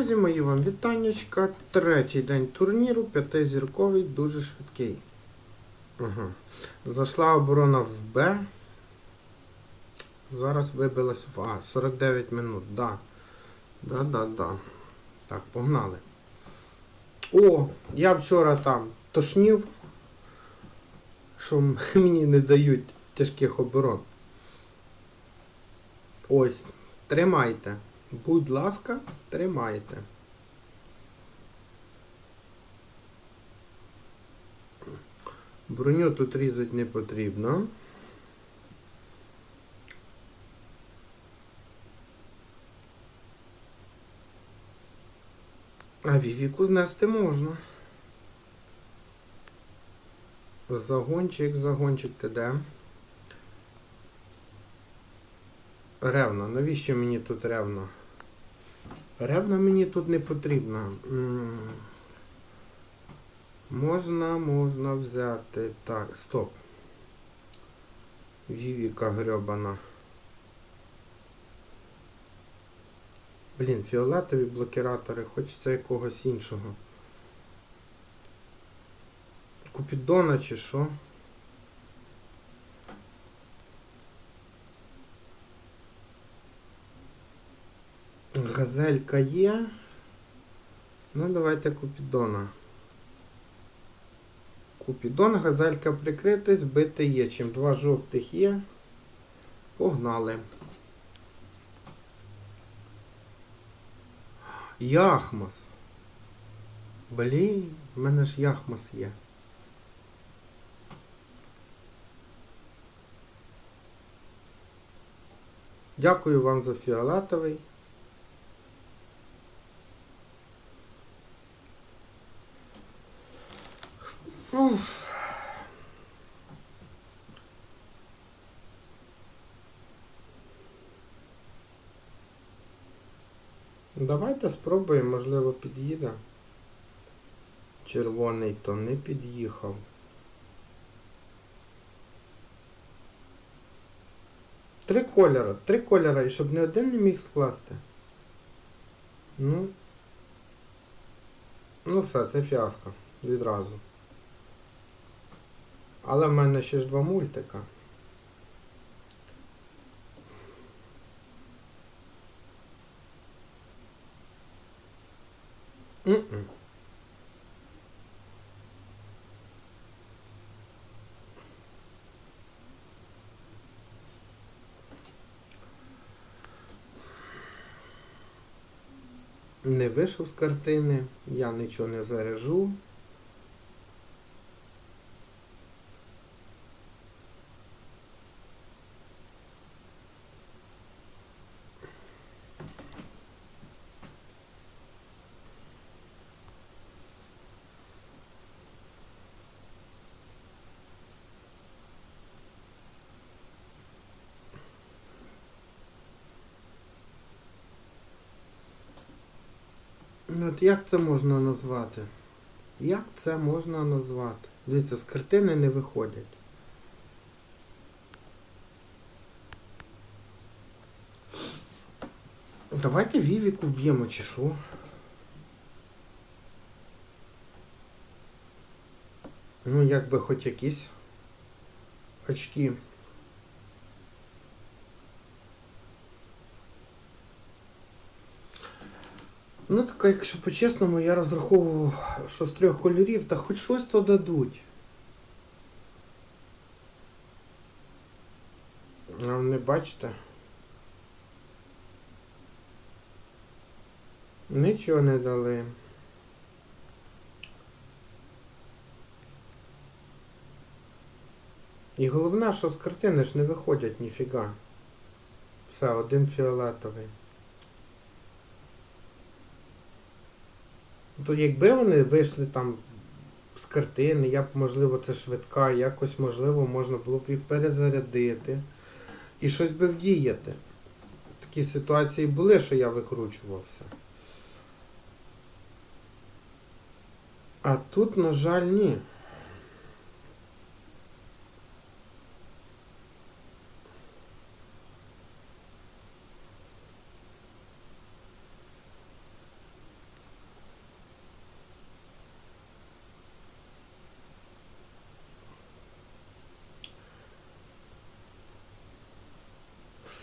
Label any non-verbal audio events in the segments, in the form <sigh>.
Друзі мої, вам вітаннячка. Третій день турніру, п'ятизірковий, дуже швидкий. Ага. Зайшла оборона в Б. Зараз вибилась в А. 49 минут, да. Да, да, да. Так, погнали. О, я вчора там тошнів, що <laughs> мені не дають тяжких оборон. Ось, тримайте. Будь ласка, тримайте. Броню тут різати не потрібно. А вівіку знести можна. Загончик, загончик ти де? Ревна. Навіщо мені тут ревна? Ревна мені тут не потрібна. Можна, можна взяти. Так, стоп. Вівіка грьобана. Блін, фіолетові блокіратори, хочеться якогось іншого. Купідона чи що? Газелька є. Ну, давайте Купідона. Купідон, газелька прикритись, бити є. Чим два жовтих є. Погнали. Яхмас. Блін, в мене ж Яхмас є. Дякую вам за фіолетовий. Уф. Давайте спробуємо, можливо, під'їде. Червоний то не під'їхав. Три кольора, три кольора, і щоб не один не міг скласти. Ну. Ну все, це фіаско. Відразу. Але в мене ще ж два мультика. М-м. Не вийшов з картини, я нічого не заряжу. От як це можна назвати? Як це можна назвати? Дивіться, з картини не виходять. Давайте Вівіку вб'ємо чи що? Ну, якби хоч якісь очки. Ну, так, якщо по-чесному, я розраховував, що з трьох кольорів, та хоч щось то дадуть. А не бачите? Нічого не дали. І головне, що з картини ж не виходять ніфіга. Все, один фіолетовий. То якби вони вийшли там з картини, я б, можливо, це швидка, якось, можливо, можна було б їх перезарядити і щось би вдіяти. Такі ситуації були, що я викручувався. А тут, на жаль, ні.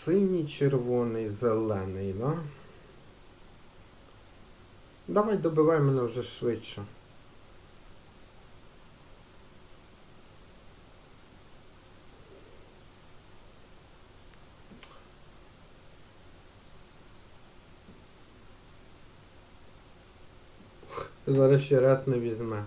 Синій, червоний, зелений, да? Давай добивай мене вже швидше. Зараз ще раз не візьме.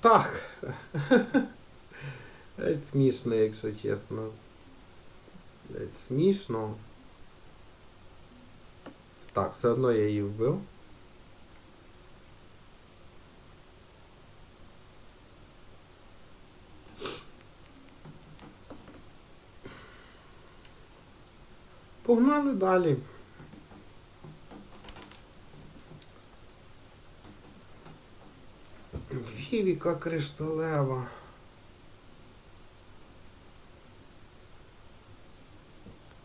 Так. Геть смішно, якщо чесно. Геть смішно. Так, все одно я її вбив. Погнали далі. Вівіка кришталева.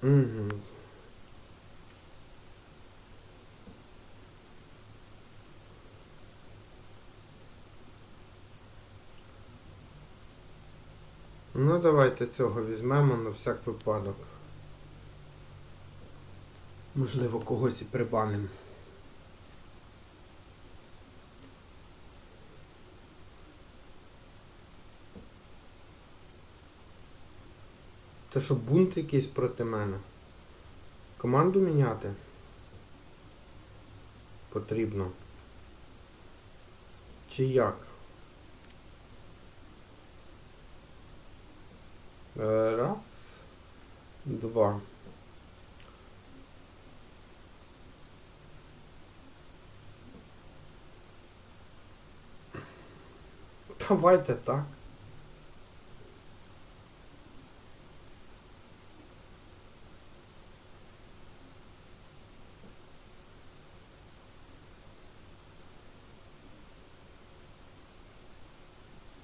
Угу. Ну, давайте цього візьмемо на всяк випадок. Можливо, когось і прибаним. Це що, бунт якийсь проти мене? Команду міняти? Потрібно. Чи як? Е, Раз, два. Давайте так.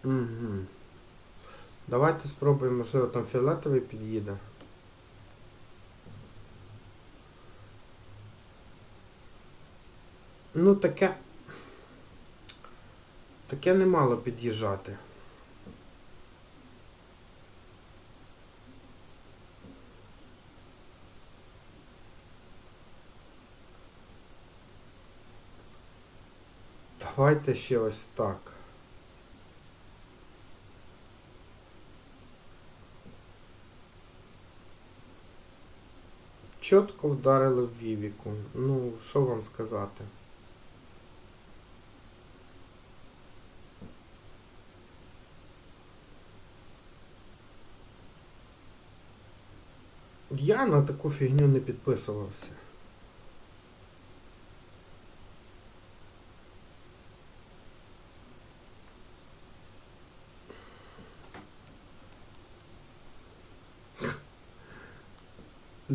Угу. Давайте спробуємо, можливо, там фіолетовий під'їде. Ну, таке. Таке не мало під'їжджати. Давайте ще ось так. Чітко вдарили в Вівіку. Ну, що вам сказати? Я на таку фігню не підписувався.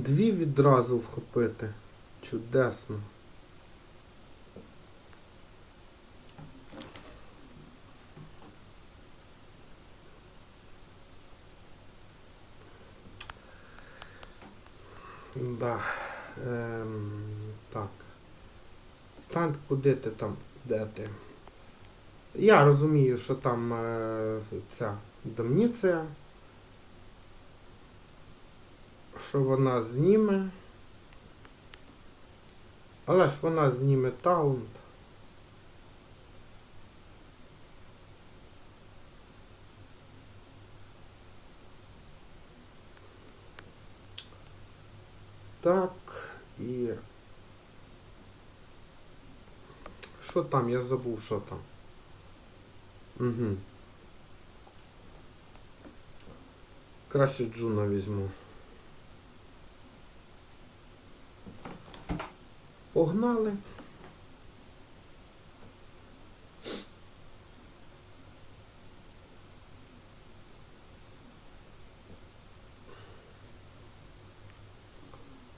Дві відразу вхопити. Чудесно. Да. Ем, так. Стань, куди ти там? Де ти? Я розумію, що там е, ця домніція. Що вона зніме. Але ж вона зніме таунт. Так, і... Що там? Я забув, що там. Угу. Краще Джуна візьму. Погнали.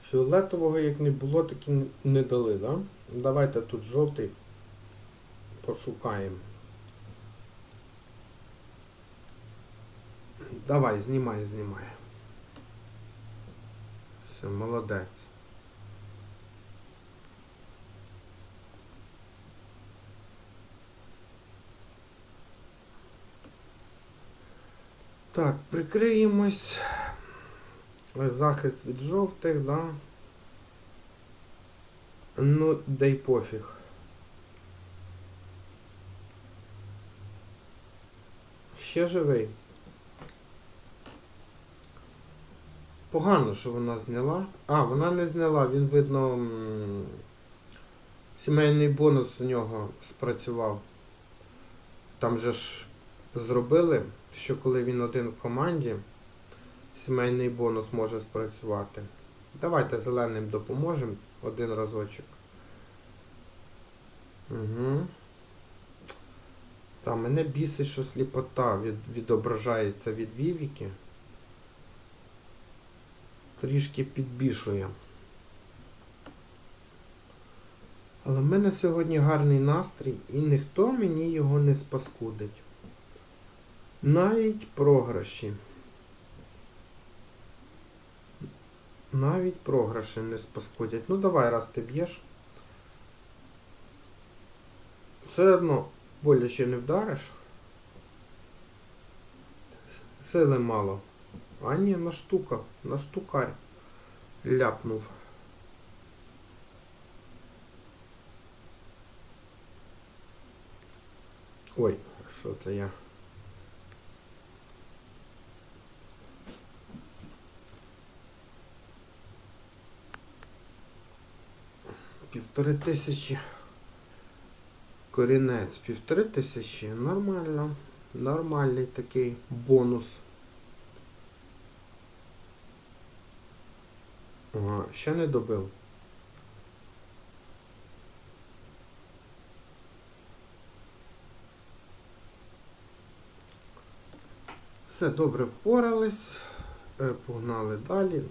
Фіолетового як не було, так і не дали, да? Давайте тут жовтий пошукаємо. Давай, знімай, знімай. Все, молодець. Так, прикриємось. Захист від жовтих, да. Ну, дай пофіг. Ще живий. Погано, що вона зняла. А, вона не зняла, він, видно, сімейний бонус у нього спрацював. Там же ж зробили, що коли він один в команді, сімейний бонус може спрацювати. Давайте зеленим допоможемо один разочок. Угу. Та мене бісить, що сліпота від, відображається від Вівіки. Трішки підбішує. Але в мене сьогодні гарний настрій і ніхто мені його не спаскудить. Навіть програші. Навіть програші не спаскудять. Ну давай, раз ти б'єш. Все одно боляче не вдариш. Сили мало. А ні, на штука, на штукарь ляпнув. Ой, що це я? Півтори тисячі. Корінець півтори тисячі. Нормально. Нормальний такий бонус. Ага, ще не добив. Все добре впорались. Е, Погнали далі.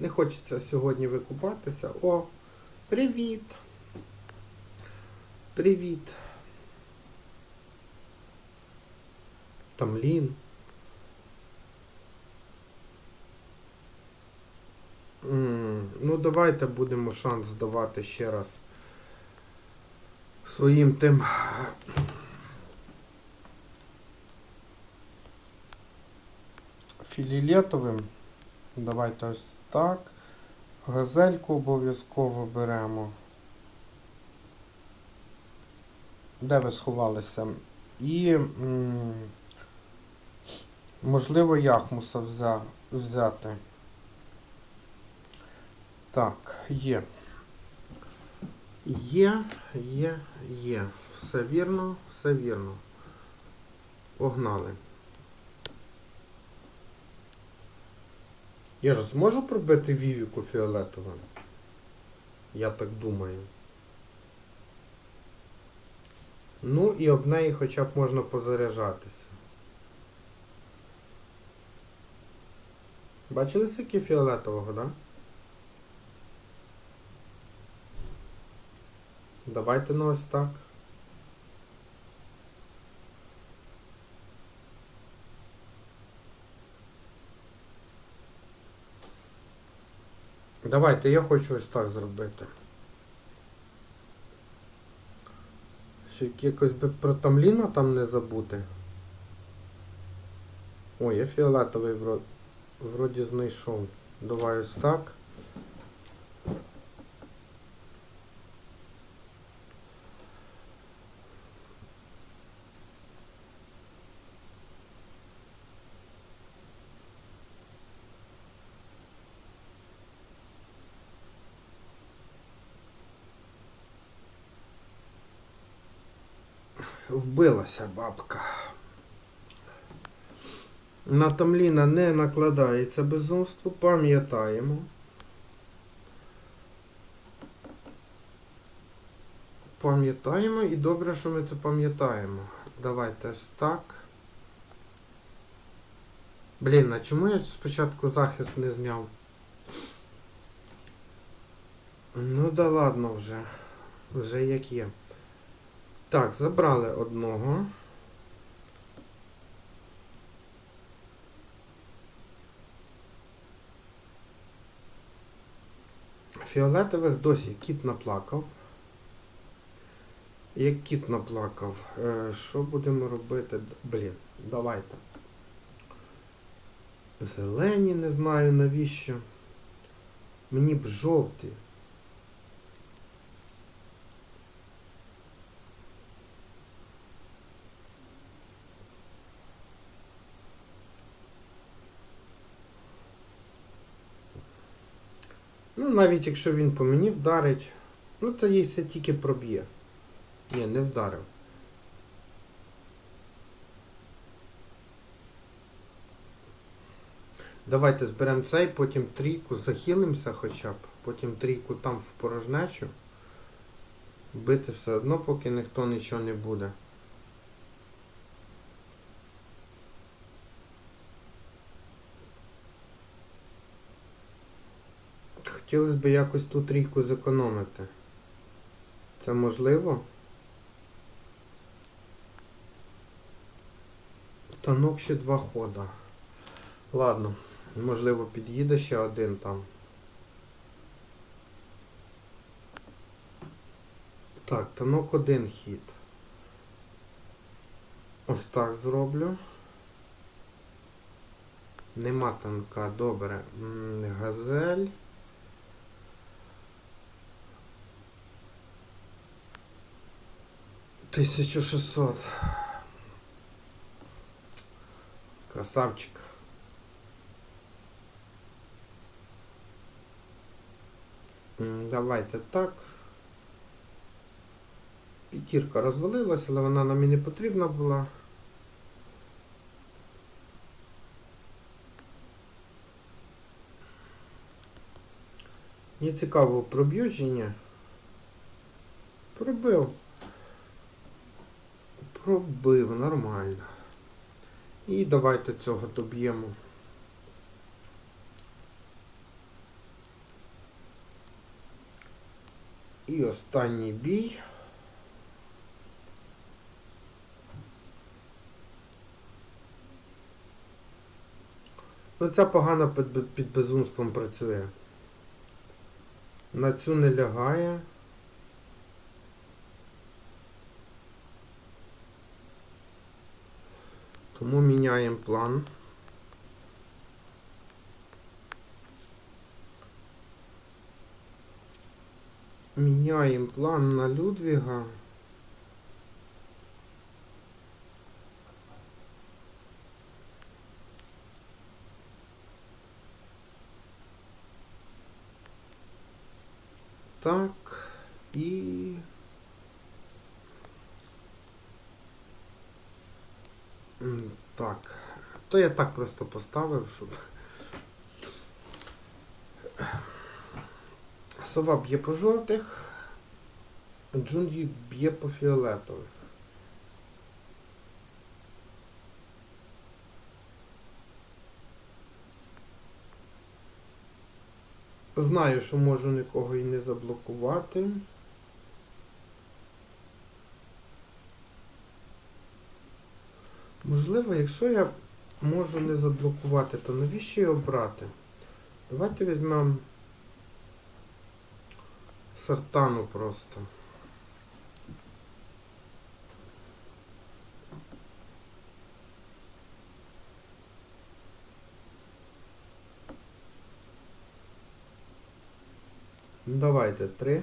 Не хочеться сьогодні викупатися. О, привіт! Привіт! Тамлін. Ну, давайте будемо шанс здавати ще раз своїм тим. Філілетовим. Давайте ось так. Газельку обов'язково беремо. Де ви сховалися? І можливо яхмуса взя, взяти. Так, є. Є, є, є. Все вірно, все вірно. Погнали. Я ж зможу пробити вівіку фіолетовим? Я так думаю. Ну і об неї хоча б можна позаряджатися. Бачили скільки фіолетового? Да? Давайте ну ось так. Давайте, я хочу ось так зробити. Ще якось би про тамліна там не забути. Ой, я фіолетовий вроді знайшов. Давай ось так. Вбилася бабка. На Тамліна не накладається безумство, пам'ятаємо. Пам'ятаємо і добре, що ми це пам'ятаємо. Давайте ось так. Блін, а чому я спочатку захист не зняв? Ну да ладно вже. Вже як є. Так, забрали одного. Фіолетових досі кіт наплакав. Як кіт наплакав, е, що будемо робити? Блін, давайте. Зелені не знаю навіщо. Мені б жовті. Навіть якщо він по мені вдарить, ну то їй все тільки проб'є. Ні, не вдарив. Давайте зберемо цей, потім трійку захилимося хоча б, потім трійку там в порожнечу. Бити все одно, поки ніхто нічого не буде. Хотілося б якось ту трійку зекономити. Це можливо? Танок ще два хода. Ладно, можливо, під'їде ще один там. Так, танок один хід. Ось так зроблю. Нема танка, добре. Газель. Тисячу шістсот. Красавчик. Давайте так. П'ятірка розвалилася, але вона нам і не потрібна була. Мені цікаво, проб'ю чи? Пробив. Пробив, нормально. І давайте цього доб'ємо. І останній бій. Ну, ця погано під, безумством працює. На цю не лягає. Тому міняємо план. Міняємо план на Людвіга. Так, і Так. То я так просто поставив, щоб. Сова б'є по жовтих, Джунгі б'є по фіолетових. Знаю, що можу нікого і не заблокувати. Можливо, якщо я можу не заблокувати, то навіщо його брати? Давайте візьмемо сартану просто. Давайте три.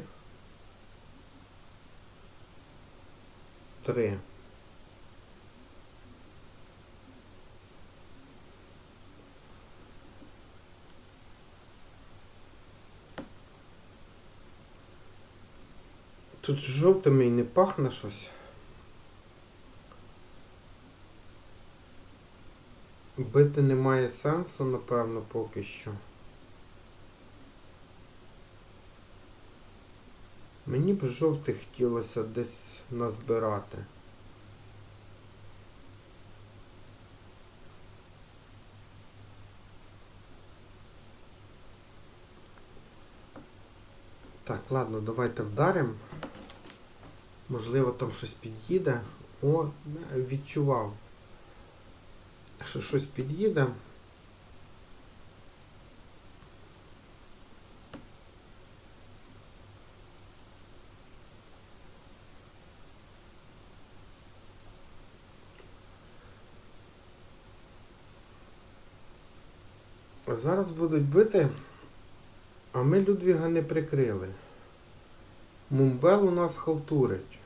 Три. Тут жовтими і не пахне щось. Бити немає сенсу, напевно, поки що. Мені б жовтих хотілося десь назбирати. Так, ладно, давайте вдаримо. Можливо, там щось під'їде. О, відчував. Що щось під'їде. Зараз будуть бити, а ми Людвіга не прикрили. Мумбел у нас халтурить.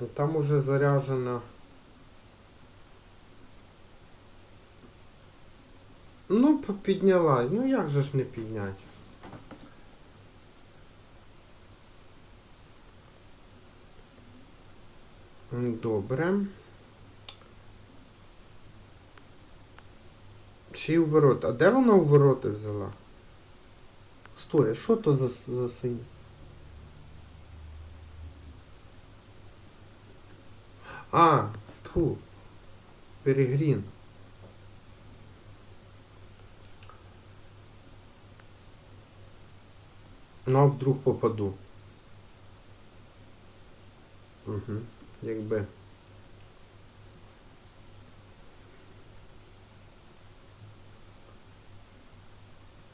Ну, Там уже заряджена. Ну, п- підняла. Ну як же ж не піднять? Добре. Чи у ворота? А де вона у ворота взяла? Стой, а що то за, за синь? А, тьфу. Перегрін. Ну, а вдруг попаду. Угу. Якби.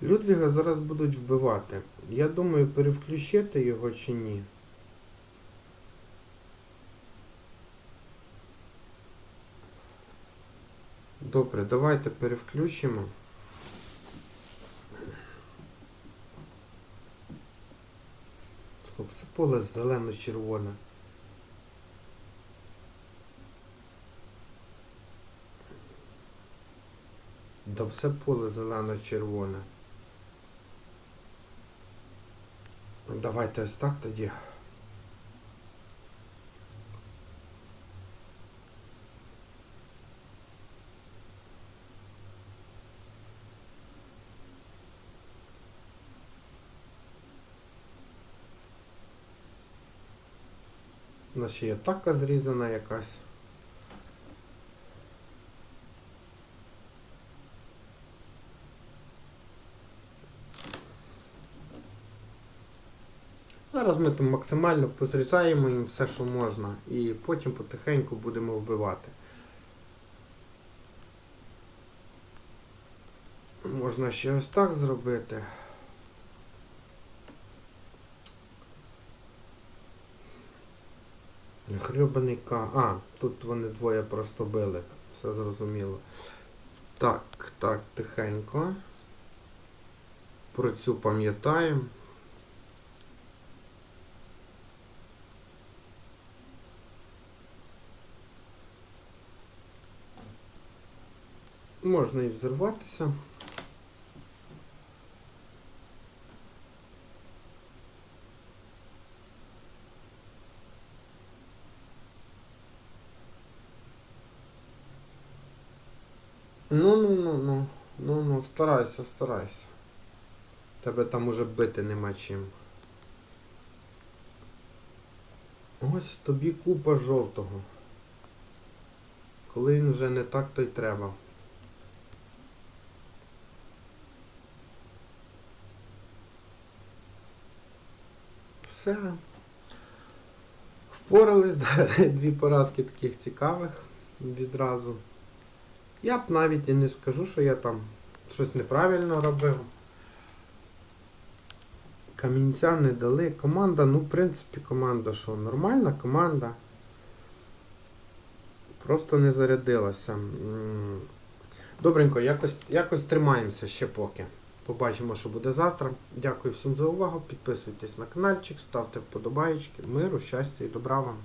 Людвіга зараз будуть вбивати. Я думаю, перевключити його чи ні. Добре, давайте перевключимо. Все поле зелено-червоне. Да все поле зелено-червоне. Ну, Давайте ось так тоді. Нас ще є така зрізана якась. Зараз ми там максимально позрізаємо їм все, що можна, і потім потихеньку будемо вбивати. Можна ще ось так зробити. Хребаний К. А, тут вони двоє просто били. Все зрозуміло. Так, так, тихенько. Про цю пам'ятаємо. Можна і взірватися. Ну, ну, ну, ну, ну, старайся, старайся. Тебе там уже бити нема чим. Ось тобі купа жовтого. Коли він вже не так, то й треба. Все. Впорались, <laughs> дві поразки таких цікавих відразу. Я б навіть і не скажу, що я там щось неправильно робив. Камінця не дали. Команда, ну, в принципі, команда що? Нормальна команда. Просто не зарядилася. Добренько, якось, якось тримаємося ще поки. Побачимо, що буде завтра. Дякую всім за увагу. Підписуйтесь на каналчик, ставте вподобайки. Миру, щастя і добра вам.